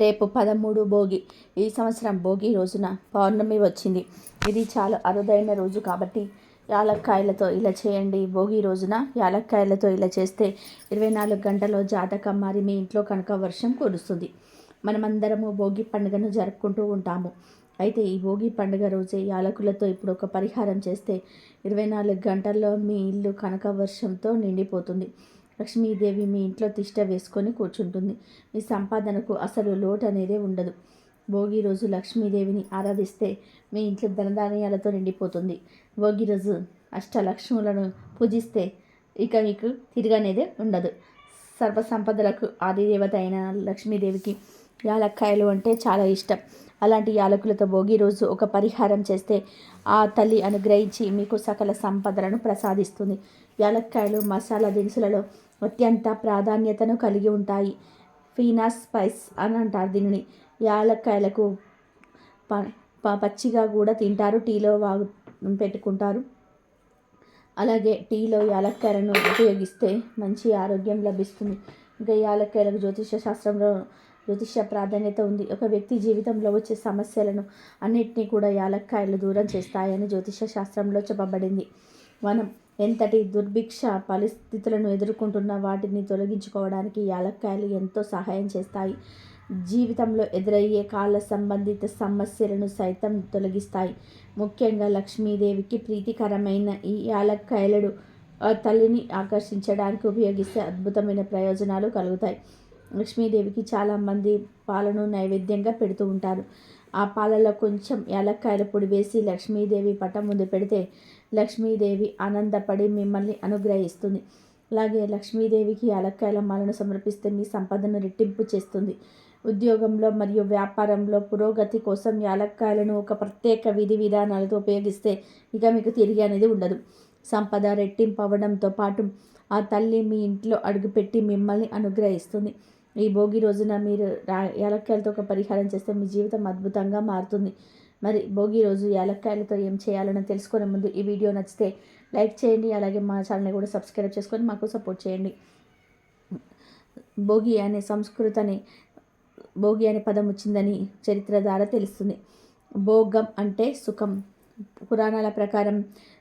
రేపు పదమూడు భోగి ఈ సంవత్సరం భోగి రోజున పౌర్ణమి వచ్చింది. ఇది చాలా అరుదైన రోజు కాబట్టి యాలక్కాయలతో ఇలా చేయండి. భోగి రోజున యాలక్కాయలతో ఇలా చేస్తే ఇరవై నాలుగు గంటలో జాతకం మారి మీ ఇంట్లో కనుక వర్షం కురుస్తుంది. మనమందరము భోగి పండుగను జరుపుకుంటూ ఉంటాము. అయితే ఈ భోగి పండుగ రోజే యాలకులతో ఇప్పుడు ఒక పరిహారం చేస్తే ఇరవై నాలుగు గంటల్లో మీ ఇల్లు కనక వర్షంతో నిండిపోతుంది. లక్ష్మీదేవి మీ ఇంట్లో తిష్ట వేసుకొని కూర్చుంటుంది. మీ సంపాదనకు అసలు లోటు అనేదే ఉండదు. భోగి రోజు లక్ష్మీదేవిని ఆరాధిస్తే మీ ఇంట్లో ధనధాన్యాలతో నిండిపోతుంది. భోగి రోజు అష్టలక్ష్ములను పూజిస్తే ఇక మీకు తిరగనేదే ఉండదు. సర్వసంపదలకు ఆదిదేవత అయిన లక్ష్మీదేవికి యాలక్కాయలు అంటే చాలా ఇష్టం. అలాంటి యాలకులతో భోగి రోజు ఒక పరిహారం చేస్తే ఆ తల్లి అనుగ్రహించి మీకు సకల సంపదలను ప్రసాదిస్తుంది. యాలక్కాయలు మసాలా దినుసులలో అత్యంత ప్రాధాన్యతను కలిగి ఉంటాయి. ఫీనాస్ స్పైస్ అని అంటారు దీనిని. యాలక్కాయలకు ప ప- పచ్చిగా కూడా తింటారు. టీలో వాగు పెట్టుకుంటారు. అలాగే టీలో యాలక్కాయలను ఉపయోగిస్తే మంచి ఆరోగ్యం లభిస్తుంది. ఇంకా యాలక్కాయలకు జ్యోతిష శాస్త్రంలో జ్యోతిష ప్రాధాన్యత ఉంది. ఒక వ్యక్తి జీవితంలో వచ్చే సమస్యలను అన్నిటినీ కూడా యాలక్కాయలు దూరం చేస్తాయని జ్యోతిష శాస్త్రంలో చెప్పబడింది. మనం ఎంతటి దుర్భిక్ష పరిస్థితులను ఎదుర్కొంటున్న వాటిని తొలగించుకోవడానికి యాలక్కాయలు ఎంతో సహాయం చేస్తాయి. జీవితంలో ఎదురయ్యే కాల సంబంధిత సమస్యలను సైతం తొలగిస్తాయి. ముఖ్యంగా లక్ష్మీదేవికి ప్రీతికరమైన ఈ యాలక్కాయలు ఆ తల్లిని ఆకర్షించడానికి ఉపయోగిస్తే అద్భుతమైన ప్రయోజనాలు కలుగుతాయి. లక్ష్మీదేవికి చాలామంది పాలను నైవేద్యంగా పెడుతూ ఉంటారు. ఆ పాలలో కొంచెం యాలక్కాయల పొడి వేసి లక్ష్మీదేవి పటం ముందు పెడితే లక్ష్మీదేవి ఆనందపడి మిమ్మల్ని అనుగ్రహిస్తుంది. అలాగే లక్ష్మీదేవికి యాలక్కాయల మాలను సమర్పిస్తే మీ సంపదను రెట్టింపు చేస్తుంది. ఉద్యోగంలో మరియు వ్యాపారంలో పురోగతి కోసం యాలక్కాయలను ఒక ప్రత్యేక విధి విధానాలతో ఉపయోగిస్తే ఇక మీకు తిరిగి అనేది ఉండదు. సంపద రెట్టింపు అవ్వడంతో పాటు ఆ తల్లి మీ ఇంట్లో అడుగుపెట్టి మిమ్మల్ని అనుగ్రహిస్తుంది. ఈ భోగి రోజున మీరు యాలక్కాయలతో ఒక పరిహారం చేస్తే మీ జీవితం అద్భుతంగా మారుతుంది. మరి భోగి రోజు యాలక్కాయలతో ఏం చేయాలని తెలుసుకునే ముందు ఈ వీడియో నచ్చితే లైక్ చేయండి అలాగే మా ఛానల్ని కూడా సబ్స్క్రైబ్ చేసుకొని మాకు సపోర్ట్ చేయండి. భోగి అనే సంస్కృతని భోగి అనే పదం వచ్చిందని చరిత్ర ద్వారా తెలుస్తుంది. భోగం అంటే సుఖం. పురాణాల ప్రకారం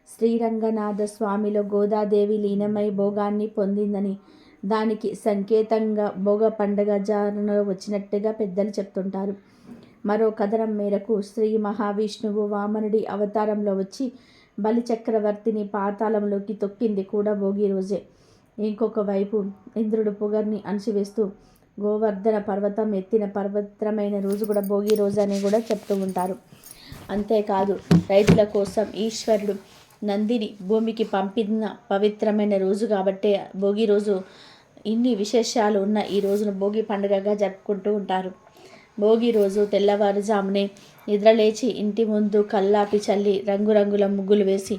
శ్రీరంగనాథ స్వామిలో గోదాదేవి లీనమై భోగాన్ని పొందిందని దానికి సంకేతంగా భోగ పండగ జారులో వచ్చినట్టుగా పెద్దలు చెప్తుంటారు. మరో కథనం మేరకు శ్రీ మహావిష్ణువు వామనుడి అవతారంలో వచ్చి బలిచక్రవర్తిని పాతాళంలోకి తొక్కింది కూడా భోగి రోజే. ఇంకొక వైపు ఇంద్రుడు పొగర్ని అణిచివేస్తూ గోవర్ధన పర్వతం ఎత్తిన పర్వతమైన రోజు కూడా భోగి రోజు అని కూడా చెప్తూ ఉంటారు. అంతేకాదు రైతుల కోసం ఈశ్వరుడు నందిని భూమికి పంపిన పవిత్రమైన రోజు కాబట్టే భోగి రోజు ఇన్ని విశేషాలు ఉన్న ఈ రోజును భోగి పండుగగా జరుపుకుంటూ ఉంటారు. భోగి రోజు తెల్లవారుజామునే నిద్రలేచి ఇంటి ముందు కల్లాపి చల్లి రంగురంగుల ముగ్గులు వేసి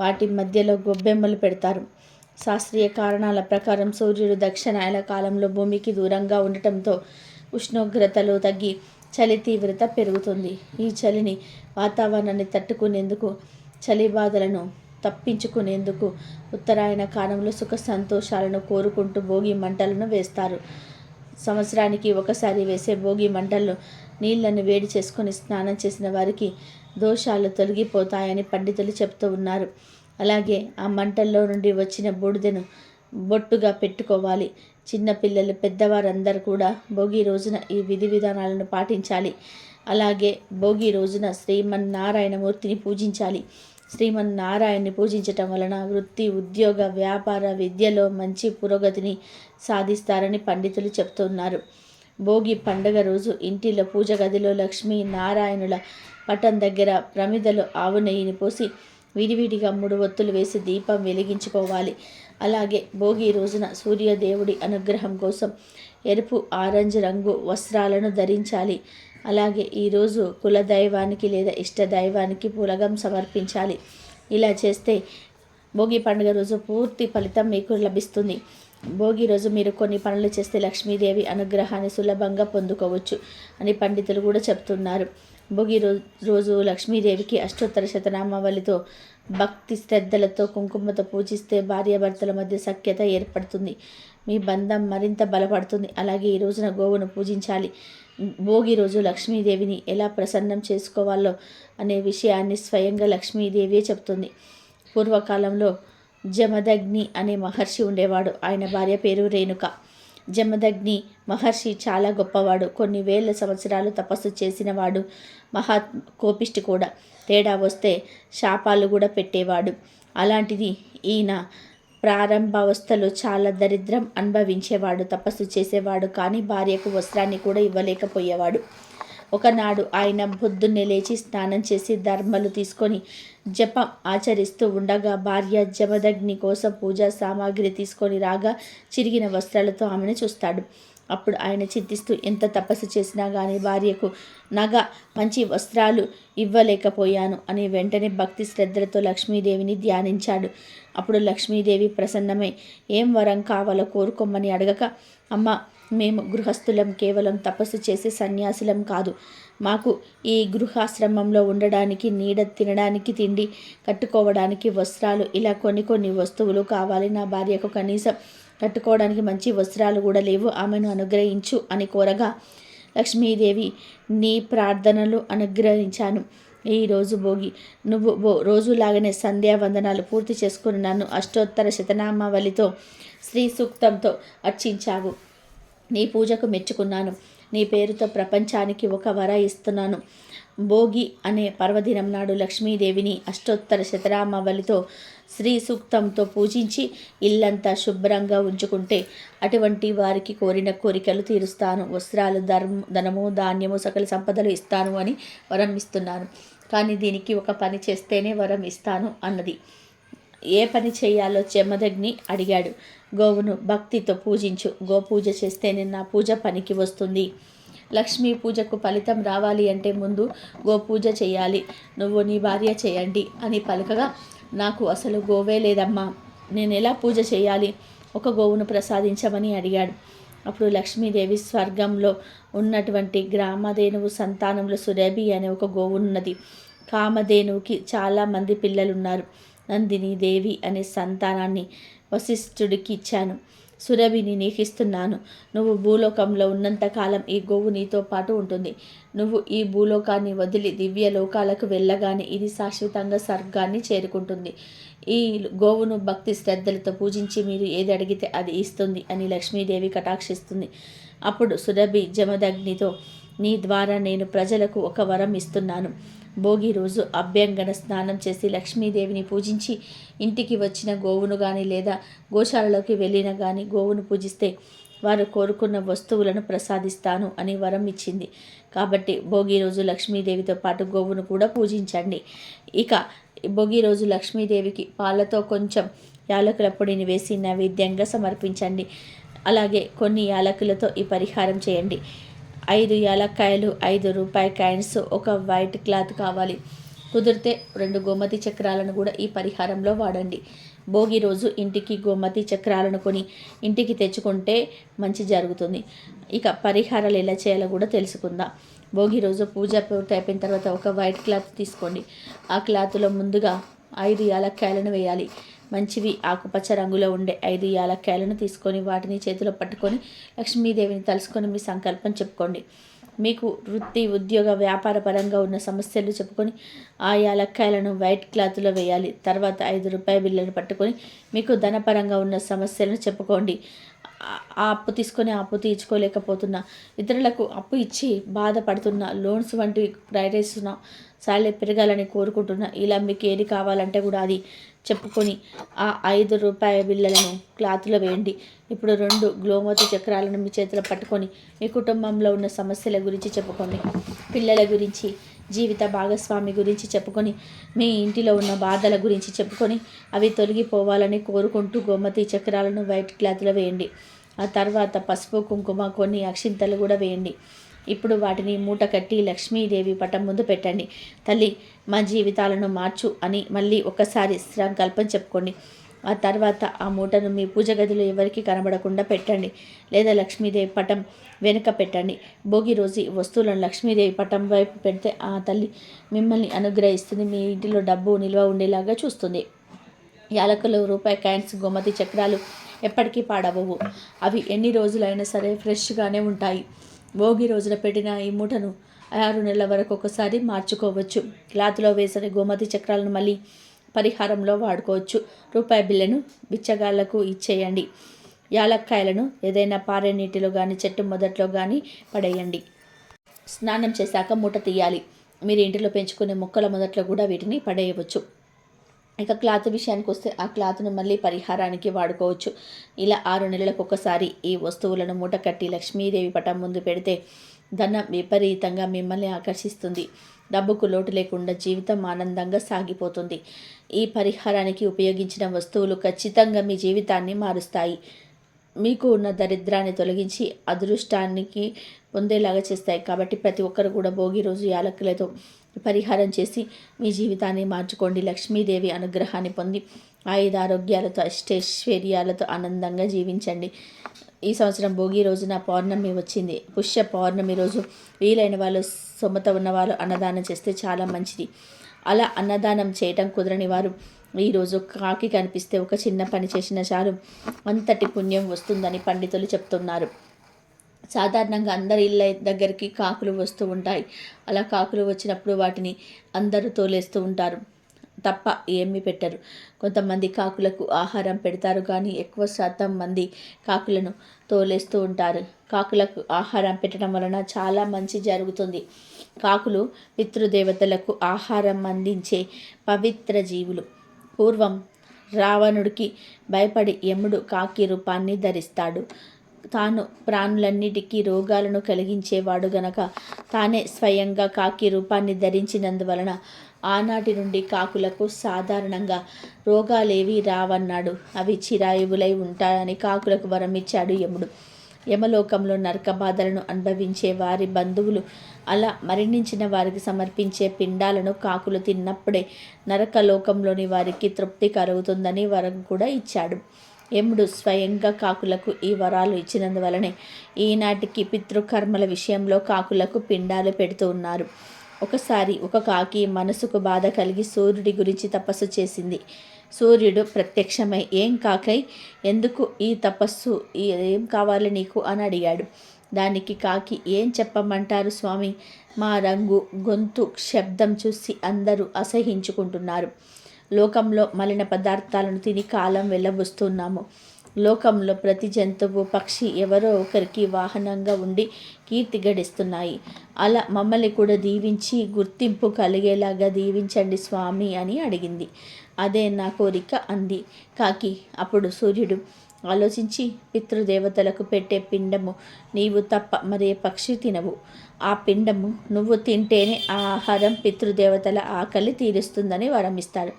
వాటి మధ్యలో గొబ్బెమ్మలు పెడతారు. శాస్త్రీయ కారణాల ప్రకారం సూర్యుడు దక్షిణాయన కాలంలో భూమికి దూరంగా ఉండటంతో ఉష్ణోగ్రతలు తగ్గి చలి తీవ్రత పెరుగుతుంది. ఈ చలిని వాతావరణాన్ని తట్టుకునేందుకు చలి బాధలను తప్పించుకునేందుకు ఉత్తరాయణ కాలంలో సుఖ సంతోషాలను కోరుకుంటూ భోగి మంటలను వేస్తారు. సంవత్సరానికి ఒకసారి వేసే భోగి మంటల్లో నీళ్ళను వేడి చేసుకొని స్నానం చేసిన వారికి దోషాలు తొలగిపోతాయని పండితులు చెప్తూ ఉన్నారు. అలాగే ఆ మంటల్లో నుండి వచ్చిన బూడిదను బొట్టుగా పెట్టుకోవాలి. చిన్నపిల్లలు పెద్దవారందరూ కూడా భోగి రోజున ఈ విధి విధానాలను పాటించాలి. అలాగే భోగి రోజున శ్రీమన్నారాయణమూర్తిని పూజించాలి. శ్రీమన్నారాయణ్ణి పూజించటం వలన వృత్తి ఉద్యోగ వ్యాపార విద్యలో మంచి పురోగతిని సాధిస్తారని పండితులు చెప్తున్నారు. భోగి పండగ రోజు ఇంటిలో పూజ గదిలో లక్ష్మీ నారాయణుల పటం దగ్గర ప్రమిదలో ఆవు నెయ్యిని పోసి విడివిడిగా మూడు ఒత్తులు వేసి దీపం వెలిగించుకోవాలి. అలాగే భోగి రోజున సూర్యదేవుడి అనుగ్రహం కోసం ఎరుపు ఆరెంజ్ రంగు వస్త్రాలను ధరించాలి. అలాగే ఈరోజు కులదైవానికి లేదా ఇష్ట దైవానికి పులగం సమర్పించాలి. ఇలా చేస్తే భోగి పండుగ రోజు పూర్తి ఫలితం మీకు లభిస్తుంది. భోగి రోజు మీరు కొన్ని పనులు చేస్తే లక్ష్మీదేవి అనుగ్రహాన్ని సులభంగా పొందుకోవచ్చు అని పండితులు కూడా చెప్తున్నారు. భోగి రోజు లక్ష్మీదేవికి అష్టోత్తర శతనామావళితో భక్తి శ్రద్ధలతో కుంకుమతో పూజిస్తే భార్యాభర్తల మధ్య సఖ్యత ఏర్పడుతుంది. మీ బంధం మరింత బలపడుతుంది. అలాగే ఈ రోజున గోవును పూజించాలి. భోగి రోజు లక్ష్మీదేవిని ఎలా ప్రసన్నం చేసుకోవాలో అనే విషయాన్ని స్వయంగా లక్ష్మీదేవే చెప్తుంది. పూర్వకాలంలో జమదగ్ని అనే మహర్షి ఉండేవాడు. ఆయన భార్య పేరు రేణుక. జమదగ్ని మహర్షి చాలా గొప్పవాడు. కొన్ని వేల సంవత్సరాలు తపస్సు చేసినవాడు మహా కోపిష్టి కూడా. తేడా వస్తే శాపాలు కూడా పెట్టేవాడు. అలాంటిది ఈయన ప్రారంభావస్థలో చాలా దరిద్రం అనుభవించేవాడు తపస్సు చేసేవాడు కానీ భార్యకు వస్త్రాన్ని కూడా ఇవ్వలేకపోయేవాడు. ఒకనాడు ఆయన బొద్దున్నే లేచి స్నానం చేసి ధర్మలు తీసుకొని జపం ఆచరిస్తూ ఉండగా భార్య జమదగ్ని కోసం పూజా సామాగ్రి తీసుకొని రాగా చిరిగిన వస్త్రాలతో ఆమెను చూస్తాడు. అప్పుడు ఆయన చింతిస్తూ ఎంత తపస్సు చేసినా కానీ భార్యకు నగ మంచి వస్త్రాలు ఇవ్వలేకపోయాను అని వెంటనే భక్తి శ్రద్ధలతో లక్ష్మీదేవిని ధ్యానించాడు. అప్పుడు లక్ష్మీదేవి ప్రసన్నమై ఏం వరం కావాలో కోరుకోమని అడగక అమ్మ మేము గృహస్థులం కేవలం తపస్సు చేసే సన్యాసులం కాదు. మాకు ఈ గృహాశ్రమంలో ఉండడానికి నీడ తినడానికి తిండి కట్టుకోవడానికి వస్త్రాలు ఇలా కొన్ని కొన్ని వస్తువులు కావాలి. నా భార్యకు కనీసం కట్టుకోవడానికి మంచి వస్త్రాలు కూడా లేవు. ఆమెను అనుగ్రహించు అని కోరగా లక్ష్మీదేవి నీ ప్రార్థనలు అనుగ్రహించాను. ఈరోజు భోగి నువ్వు బో రోజులాగానే సంధ్యావందనాలు పూర్తి చేసుకుని నన్ను అష్టోత్తర శతనామావళితో శ్రీ సూక్తంతో అర్చించావు. నీ పూజకు మెచ్చుకున్నాను. నీ పేరుతో ప్రపంచానికి ఒక వర ఇస్తున్నాను. భోగి అనే పర్వదినం నాడు లక్ష్మీదేవిని అష్టోత్తర శతరామవలితో శ్రీ సూక్తంతో పూజించి ఇల్లంతా శుభ్రంగా ఉంచుకుంటే అటువంటి వారికి కోరిన కోరికలు తీరుస్తాను. వస్త్రాలు ధర్మ ధనము ధాన్యము సకల సంపదలు ఇస్తాను అని వరం ఇస్తున్నాను. కానీ దీనికి ఒక పని చేస్తేనే వరం ఇస్తాను అన్నది. ఏ పని చేయాలో చెమ్మదగ్ని అడిగాడు. గోవును భక్తితో పూజించు. గోపూజ చేస్తేనే నా పూజ పనికి వస్తుంది. లక్ష్మీ పూజకు ఫలితం రావాలి అంటే ముందు గోపూజ చేయాలి. నువ్వు నీ భార్య చేయండి అని పలకగా నాకు అసలు గోవే లేదమ్మా. నేను ఎలా పూజ చేయాలి? ఒక గోవును ప్రసాదించమని అడిగాడు. అప్పుడు లక్ష్మీదేవి స్వర్గంలో ఉన్నటువంటి గ్రామధేనువు సంతానంలో సురేబి అనే ఒక గోవున్నది కామధేనువుకి చాలామంది పిల్లలున్నారు. నందిని దేవి అనే సంతానాన్ని వశిష్ఠుడికి ఇచ్చాను. సురభిని నీకిస్తున్నాను. నువ్వు భూలోకంలో ఉన్నంతకాలం ఈ గోవు నీతో పాటు ఉంటుంది. నువ్వు ఈ భూలోకాన్ని వదిలి దివ్య లోకాలకు వెళ్ళగానే ఇది శాశ్వతంగా స్వర్గాన్ని చేరుకుంటుంది. ఈ గోవును భక్తి శ్రద్ధలతో పూజించి మీరు ఏది అడిగితే అది ఇస్తుంది అని లక్ష్మీదేవి కటాక్షిస్తుంది. అప్పుడు సురభి జమదగ్నితో నీ ద్వారా నేను ప్రజలకు ఒక వరం ఇస్తున్నాను. భోగి రోజు అభ్యంగన స్నానం చేసి లక్ష్మీదేవిని పూజించి ఇంటికి వచ్చిన గోవును కానీ లేదా గోశాలలోకి వెళ్ళిన కానీ గోవును పూజిస్తే వారు కోరుకున్న వస్తువులను ప్రసాదిస్తాను అని వరం ఇచ్చింది. కాబట్టి భోగి రోజు లక్ష్మీదేవితో పాటు గోవును కూడా పూజించండి. ఇక భోగి రోజు లక్ష్మీదేవికి పాలతో కొంచెం యాలకుల పొడిని వేసి నైవేద్యంగా సమర్పించండి. అలాగే కొన్ని యాలకులతో ఈ పరిహారం చేయండి. ఐదు యాలక్కాయలు ఐదు రూపాయి కాయిన్స్ ఒక వైట్ క్లాత్ కావాలి. కుదిరితే రెండు గోమతి చక్రాలను కూడా ఈ పరిహారంలో వాడండి. భోగి రోజు ఇంటికి గోమతి చక్రాలను కొని ఇంటికి తెచ్చుకుంటే మంచి జరుగుతుంది. ఇక పరిహారాలు ఎలా చేయాలో కూడా తెలుసుకుందాం. భోగి రోజు పూజ పూర్తి అయిపోయిన తర్వాత ఒక వైట్ క్లాత్ తీసుకోండి. ఆ క్లాత్లో ముందుగా ఐదు యాలక్కాయలను వేయాలి. మంచివి ఆకుపచ్చ రంగులో ఉండే ఐదు యాలక్కాయలను తీసుకొని వాటిని చేతిలో పట్టుకొని లక్ష్మీదేవిని తలుసుకొని మీ సంకల్పం చెప్పుకోండి. మీకు వృత్తి ఉద్యోగ వ్యాపార పరంగా ఉన్న సమస్యలు చెప్పుకొని ఆ యాలక్కాయలను వైట్ క్లాత్లో వేయాలి. తర్వాత ఐదు రూపాయల బిల్లును పట్టుకొని మీకు ధనపరంగా ఉన్న సమస్యలను చెప్పుకోండి. ఆ అప్పు తీసుకొని అప్పు తీర్చుకోలేకపోతున్నా ఇతరులకు అప్పు ఇచ్చి బాధపడుతున్నా లోన్స్ వంటివి ప్రయత్నిస్తున్నా సాలరీ పెరగాలని కోరుకుంటున్నా ఇలా మీకు ఏది కావాలంటే కూడా అది చెప్పుకొని ఆ ఐదు రూపాయల బిళ్ళలను క్లాత్లో వేయండి. ఇప్పుడు రెండు గ్లోమతి చక్రాలను మీ చేతిలో పట్టుకొని మీ కుటుంబంలో ఉన్న సమస్యల గురించి చెప్పుకోండి. పిల్లల గురించి జీవిత భాగస్వామి గురించి చెప్పుకొని మీ ఇంటిలో ఉన్న బాధల గురించి చెప్పుకొని అవి తొలగిపోవాలని కోరుకుంటూ గోమతి చక్రాలను వైట్ క్లాత్లో వేయండి. ఆ తర్వాత పసుపు కుంకుమ కొన్ని అక్షింతలు కూడా వేయండి. ఇప్పుడు వాటిని మూట కట్టి లక్ష్మీదేవి పటం ముందు పెట్టండి. తల్లి మా జీవితాలను మార్చు అని మళ్ళీ ఒక్కసారి సంకల్పం చెప్పుకోండి. ఆ తర్వాత ఆ మూటను మీ పూజ గదిలో ఎవరికి కనబడకుండా పెట్టండి. లేదా లక్ష్మీదేవి పటం వెనుక పెట్టండి. భోగి రోజు వస్తువులను లక్ష్మీదేవి పటం వైపు పెడితే ఆ తల్లి మిమ్మల్ని అనుగ్రహిస్తుంది. మీ ఇంటిలో డబ్బు నిల్వ ఉండేలాగా చూస్తుంది. యాలకులు రూపాయి కాయిన్స్ గోమతి చక్రాలు ఎప్పటికీ పాడవవు. అవి ఎన్ని రోజులైనా సరే ఫ్రెష్గానే ఉంటాయి. భోగి రోజున పెట్టిన ఈ మూటను ఆరు నెలల వరకు ఒకసారి మార్చుకోవచ్చు. క్లాత్లో వేసిన గోమతి చక్రాలను మళ్ళీ పరిహారంలో వాడుకోవచ్చు. రూపాయి బిళ్ళను బిచ్చగాళ్ళకు ఇచ్చేయండి. యాలక్కాయలను ఏదైనా పారే నీటిలో కానీ చెట్టు మొదట్లో కానీ పడేయండి. స్నానం చేశాక మూట తీయాలి. మీరు ఇంటిలో పెంచుకునే మొక్కల మొదట్లో కూడా వీటిని పడేయవచ్చు. ఇక క్లాత్ విషయానికి వస్తే ఆ క్లాత్ను మళ్ళీ పరిహారానికి వాడుకోవచ్చు. ఇలా ఆరు నెలలకు ఒకసారి ఈ వస్తువులను మూట కట్టి లక్ష్మీదేవి పటం ముందు పెడితే ధనం విపరీతంగా మిమ్మల్ని ఆకర్షిస్తుంది. డబ్బుకు లోటు లేకుండా జీవితం ఆనందంగా సాగిపోతుంది. ఈ పరిహారానికి ఉపయోగించిన వస్తువులు ఖచ్చితంగా మీ జీవితాన్ని మారుస్తాయి. మీకు ఉన్న దరిద్రాన్ని తొలగించి అదృష్టానికి పొందేలాగా చేస్తాయి. కాబట్టి ప్రతి ఒక్కరు కూడా భోగి రోజు యాలకులతో పరిహారం చేసి మీ జీవితాన్ని మార్చుకోండి. లక్ష్మీదేవి అనుగ్రహాన్ని పొంది ఆయుధారోగ్యాలతో అష్టైశ్వర్యాలతో ఆనందంగా జీవించండి. ఈ సంవత్సరం భోగి రోజున పౌర్ణమి వచ్చింది. పుష్య పౌర్ణమి రోజు వీలైన వాళ్ళు సొమ్మత ఉన్న వాళ్ళు అన్నదానం చేస్తే చాలా మంచిది. అలా అన్నదానం చేయటం కుదరని వారు ఈరోజు కాకి కనిపిస్తే ఒక చిన్న పని చేసిన చాలు. అంతటి పుణ్యం వస్తుందని పండితులు చెప్తున్నారు. సాధారణంగా అందరి ఇళ్ళ దగ్గరికి కాకులు వస్తూ ఉంటాయి. అలా కాకులు వచ్చినప్పుడు వాటిని అందరూ తోలేస్తూ ఉంటారు. తప్ప ఏమీ పెట్టరు. కొంతమంది కాకులకు ఆహారం పెడతారు కానీ ఎక్కువ శాతం మంది కాకులను తోలేస్తూ ఉంటారు. కాకులకు ఆహారం పెట్టడం వలన చాలా మంచి జరుగుతుంది. కాకులు పితృదేవతలకు ఆహారం అందించే పవిత్ర జీవులు. పూర్వం రావణుడికి భయపడి యముడు కాకి రూపాన్ని ధరిస్తాడు. తాను ప్రాణులన్నిటికీ రోగాలను కలిగించేవాడు గనక తానే స్వయంగా కాకి రూపాన్ని ధరించినందువలన ఆనాటి నుండి కాకులకు సాధారణంగా రోగాలేవి రావన్నాడు. అవి చిరాయువులై ఉంటాయని కాకులకు వరం ఇచ్చాడు యముడు. యమలోకంలో నరక బాధలను అనుభవించే వారి బంధువులు అలా మరణించిన వారికి సమర్పించే పిండాలను కాకులు తిన్నప్పుడే నరకలోకంలోని వారికి తృప్తి కలుగుతుందని వరం కూడా ఇచ్చాడు. యముడు స్వయంగా కాకులకు ఈ వరాలు ఇచ్చినందువలనే ఈనాటికి పితృకర్మల విషయంలో కాకులకు పిండాలు పెడుతూ ఉన్నారు. ఒకసారి ఒక కాకి మనసుకు బాధ కలిగి సూర్యుడి గురించి తపస్సు చేసింది. సూర్యుడు ప్రత్యక్షమై ఏం కాకై? ఎందుకు ఈ తపస్సు? ఏం కావాలి నీకు? అని అడిగాడు. దానికి కాకి ఏం చెప్పమంటారు స్వామి? మా రంగు గొంతు శబ్దం చూసి అందరూ అసహించుకుంటున్నారు. లోకంలో మలిన పదార్థాలను తిని కాలం వెళ్ళబుస్తున్నాము. లోకంలో ప్రతి జంతువు పక్షి ఎవరో ఒకరికి వాహనంగా ఉండి కీర్తి గడిస్తున్నాయి. అలా మమ్మల్ని కూడా దీవించి గుర్తింపు కలిగేలాగా దీవించండి స్వామి అని అడిగింది. అదే నా కోరిక అంది కాకి. అప్పుడు సూర్యుడు ఆలోచించి పితృదేవతలకు పెట్టే పిండము నీవు తప్ప మరే పక్షి తినవు. ఆ పిండము నువ్వు తింటేనే ఆ ఆహారం పితృదేవతల ఆకలి తీరుస్తుందని వరమిస్తాడు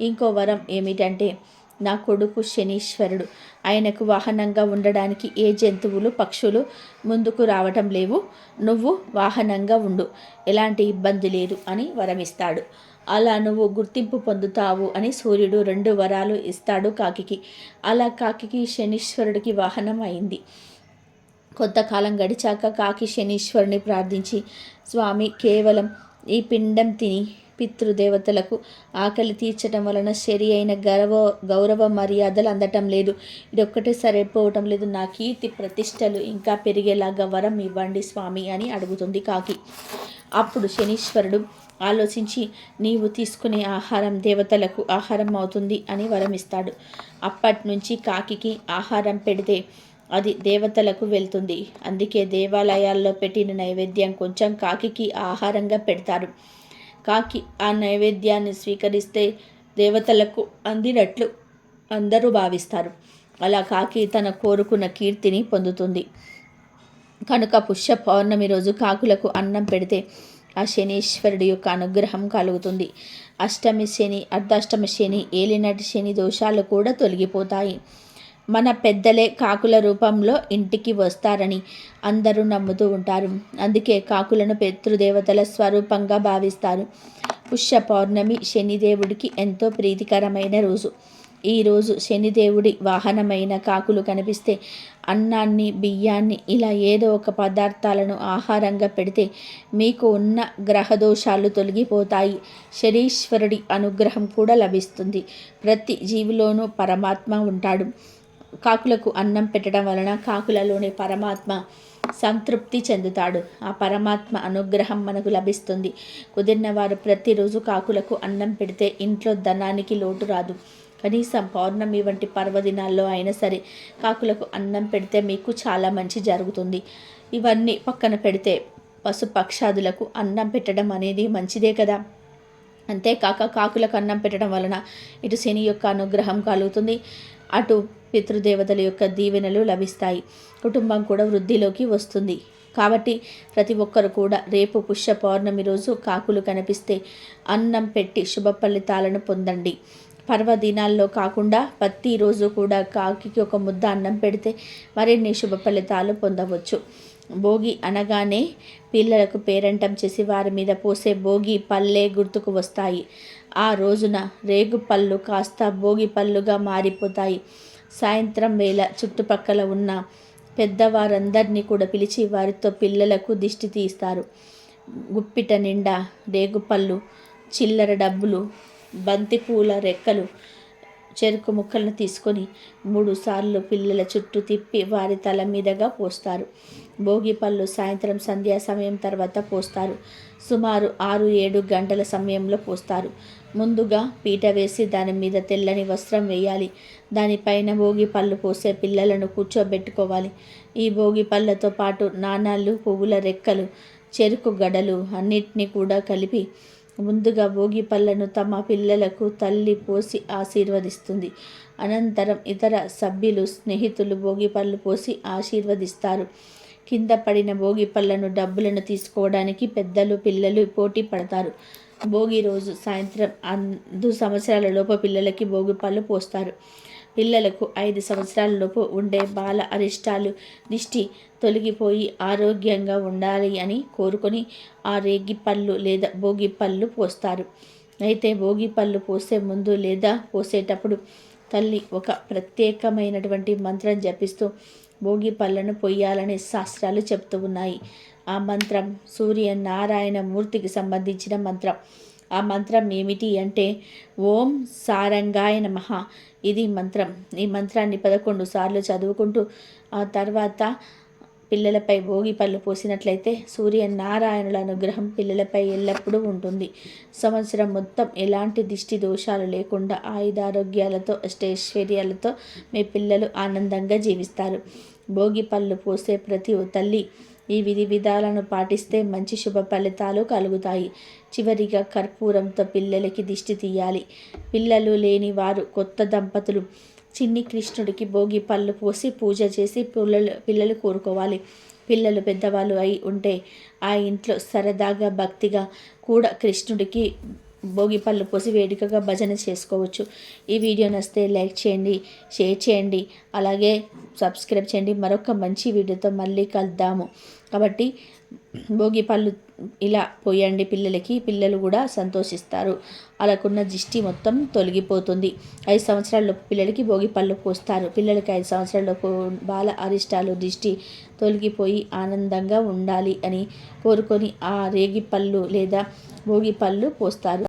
ఇంకో వరం ఏమిటంటే నా కొడుకు శనీశ్వరుడు. ఆయనకు వాహనంగా ఉండడానికి ఏ జంతువులు పక్షులు ముందుకు రావటం లేవు. నువ్వు వాహనంగా ఉండు. ఎలాంటి ఇబ్బంది లేదు అని వరమిస్తాడు. అలా నువ్వు గుర్తింపు పొందుతావు అని సూర్యుడు రెండు వరాలు ఇస్తాడు కాకికి. అలా కాకికి శనీశ్వరుడికి వాహనం అయింది. కొంతకాలం గడిచాక కాకి శనీశ్వరుని ప్రార్థించి స్వామి కేవలం ఈ పిండం తిని పితృదేవతలకు ఆకలి తీర్చడం వలన సరి అయిన గౌరవ గౌరవ మర్యాదలు అందటం లేదు. ఇది ఒక్కటే సరిపోవటం లేదు. నా కీర్తి ప్రతిష్టలు ఇంకా పెరిగేలాగా వరం ఇవ్వండి స్వామి అని అడుగుతుంది కాకి. అప్పుడు శనీశ్వరుడు ఆలోచించి నీవు తీసుకునే ఆహారం దేవతలకు ఆహారం అవుతుంది అని వరమిస్తాడు. అప్పటి నుంచి కాకికి ఆహారం పెడితే అది దేవతలకు వెళ్తుంది. అందుకే దేవాలయాల్లో పెట్టిన నైవేద్యం కొంచెం కాకికి ఆహారంగా పెడతారు. కాకి ఆ నైవేద్యాన్ని స్వీకరిస్తే దేవతలకు అందినట్లు అందరూ భావిస్తారు. అలా కాకి తన కోరుకున్న కీర్తిని పొందుతుంది. కనుక పుష్య పౌర్ణమి రోజు కాకులకు అన్నం పెడితే ఆ శనీశ్వరుడి యొక్క అనుగ్రహం కలుగుతుంది. అష్టమి శని అర్ధాష్టమి శని ఏలినటి శని దోషాలు కూడా తొలగిపోతాయి. మన పెద్దలే కాకుల రూపంలో ఇంటికి వస్తారని అందరూ నమ్ముతూ ఉంటారు. అందుకే కాకులను పితృదేవతల స్వరూపంగా భావిస్తారు. పుష్య పౌర్ణమి శనిదేవుడికి ఎంతో ప్రీతికరమైన రోజు. ఈరోజు శనిదేవుడి వాహనమైన కాకులు కనిపిస్తే అన్నాన్ని బియ్యాన్ని ఇలా ఏదో ఒక పదార్థాలను ఆహారంగా పెడితే మీకు ఉన్న గ్రహదోషాలు తొలగిపోతాయి. శనీశ్వరుడి అనుగ్రహం కూడా లభిస్తుంది. ప్రతి జీవిలోనూ పరమాత్మ ఉంటాడు. కాకులకు అన్నం పెట్టడం వలన కాకులలోని పరమాత్మ సంతృప్తి చెందుతాడు. ఆ పరమాత్మ అనుగ్రహం మనకు లభిస్తుంది. కుదిరిన వారు ప్రతిరోజు కాకులకు అన్నం పెడితే ఇంట్లో ధనానికి లోటు రాదు. కనీసం పౌర్ణమి వంటి పర్వదినాల్లో అయినా సరే కాకులకు అన్నం పెడితే మీకు చాలా మంచి జరుగుతుంది. ఇవన్నీ పక్కన పెడితే పశుపక్షాదులకు అన్నం పెట్టడం అనేది మంచిదే కదా? అంతేకాక కాకులకు అన్నం పెట్టడం వలన ఇటు శని యొక్క అనుగ్రహం కలుగుతుంది. అటు పితృదేవతల యొక్క దీవెనలు లభిస్తాయి. కుటుంబం కూడా వృద్ధిలోకి వస్తుంది. కాబట్టి ప్రతి ఒక్కరు కూడా రేపు పుష్య పౌర్ణమి రోజు కాకులు కనిపిస్తే అన్నం పెట్టి శుభ ఫలితాలను పొందండి. పర్వదినాల్లో కాకుండా ప్రతిరోజు కూడా కాకి ఒక ముద్ద అన్నం పెడితే మరిన్ని శుభ ఫలితాలు పొందవచ్చు. భోగి అనగానే పిల్లలకు పేరంటం చేసి వారి మీద పోసే భోగి పల్లె గుర్తుకు వస్తాయి. ఆ రోజున రేగు పళ్ళు కాస్త భోగి పళ్ళుగా మారిపోతాయి. సాయంత్రం వేళ చుట్టుపక్కల ఉన్న పెద్దవారందరినీ కూడా పిలిచి వారితో పిల్లలకు దిష్టి తీస్తారు గుప్పిట నిండా రేగుపళ్ళు చిల్లర డబ్బులు బంతిపూల రెక్కలు చెరుకు ముక్కలను తీసుకొని మూడుసార్లు పిల్లల చుట్టూ తిప్పి వారి తల మీదగా పోస్తారు. భోగి పళ్ళు సాయంత్రం సంధ్యా సమయం తర్వాత పోస్తారు. సుమారు ఆరు ఏడు గంటల సమయంలో పోస్తారు. ముందుగా పీట వేసి దాని మీద తెల్లని వస్త్రం వేయాలి. దానిపైన భోగి పళ్ళు పోసే పిల్లలను కూర్చోబెట్టుకోవాలి. ఈ భోగి పళ్ళతో పాటు నాణాలు పువ్వుల రెక్కలు చెరుకు గడలు అన్నిటినీ కూడా కలిపి ముందుగా భోగి పళ్ళను తమ పిల్లలకు తల్లి పోసి ఆశీర్వదిస్తుంది. అనంతరం ఇతర సభ్యులు స్నేహితులు భోగి పళ్ళు పోసి ఆశీర్వదిస్తారు. కింద పడిన భోగి పళ్ళను డబ్బులను తీసుకోవడానికి పెద్దలు పిల్లలు పోటీ పడతారు. భోగి రోజు సాయంత్రం ఐదు సంవత్సరాల లోపు పిల్లలకి భోగి పళ్ళు పోస్తారు. పిల్లలకు ఐదు సంవత్సరాలలోపు ఉండే బాల అరిష్టాలు దిష్టి తొలగిపోయి ఆరోగ్యంగా ఉండాలి అని కోరుకొని ఆ రేగి పళ్ళు లేదా భోగి పళ్ళు పోస్తారు. అయితే భోగి పళ్ళు పోసే ముందు లేదా పోసేటప్పుడు తల్లి ఒక ప్రత్యేకమైనటువంటి మంత్రం జపిస్తూ భోగి పళ్ళను పొయ్యాలని శాస్త్రాలు చెప్తూ ఉన్నాయి. ఆ మంత్రం సూర్య నారాయణ మూర్తికి సంబంధించిన మంత్రం. ఆ మంత్రం ఏమిటి అంటే ఓం సారంగాయ నమ. ఇది మంత్రం. ఈ మంత్రాన్ని పదకొండు సార్లు చదువుకుంటూ ఆ తర్వాత పిల్లలపై భోగి పళ్ళు పోసినట్లయితే సూర్య నారాయణుల అనుగ్రహం పిల్లలపై ఎల్లప్పుడూ ఉంటుంది. సంవత్సరం మొత్తం ఎలాంటి దిష్టి దోషాలు లేకుండా ఆయుధారోగ్యాలతో అష్టైశ్వర్యాలతో మీ పిల్లలు ఆనందంగా జీవిస్తారు. భోగి పళ్ళు పోసే ప్రతి తల్లి ఈ విధి విధాలను పాటిస్తే మంచి శుభ ఫలితాలు కలుగుతాయి. చివరిగా కర్పూరంతో పిల్లలకి దిష్టి తీయాలి. పిల్లలు లేని వారు కొత్త దంపతులు. చిన్ని కృష్ణుడికి భోగి పళ్ళు పోసి పూజ చేసి పిల్లలు పిల్లలు కోరుకోవాలి. పిల్లలు పెద్దవాళ్ళు అయి ఉంటే ఆ ఇంట్లో సరదాగా భక్తిగా కూడా కృష్ణుడికి భోగి పళ్ళు పోసి వేడుకగా భజన చేసుకోవచ్చు. ఈ వీడియో నచ్చితే లైక్ చేయండి షేర్ చేయండి అలాగే సబ్స్క్రైబ్ చేయండి. మరొక మంచి వీడియోతో మళ్ళీ కలుద్దాము. కాబట్టి భోగి పళ్ళు ఇలా పోయండి పిల్లలకి పిల్లలు కూడా సంతోషిస్తారు. అలాకున్న దిష్టి మొత్తం తొలగిపోతుంది. ఐదు సంవత్సరాలలోపు పిల్లలకి భోగి పళ్ళు పోస్తారు. పిల్లలకి ఐదు సంవత్సరాలలోపు బాల అరిష్టాలు దిష్టి తొలగిపోయి ఆనందంగా ఉండాలి అని కోరుకొని ఆ రేగి పళ్ళు లేదా భోగి పళ్ళు పోస్తారు.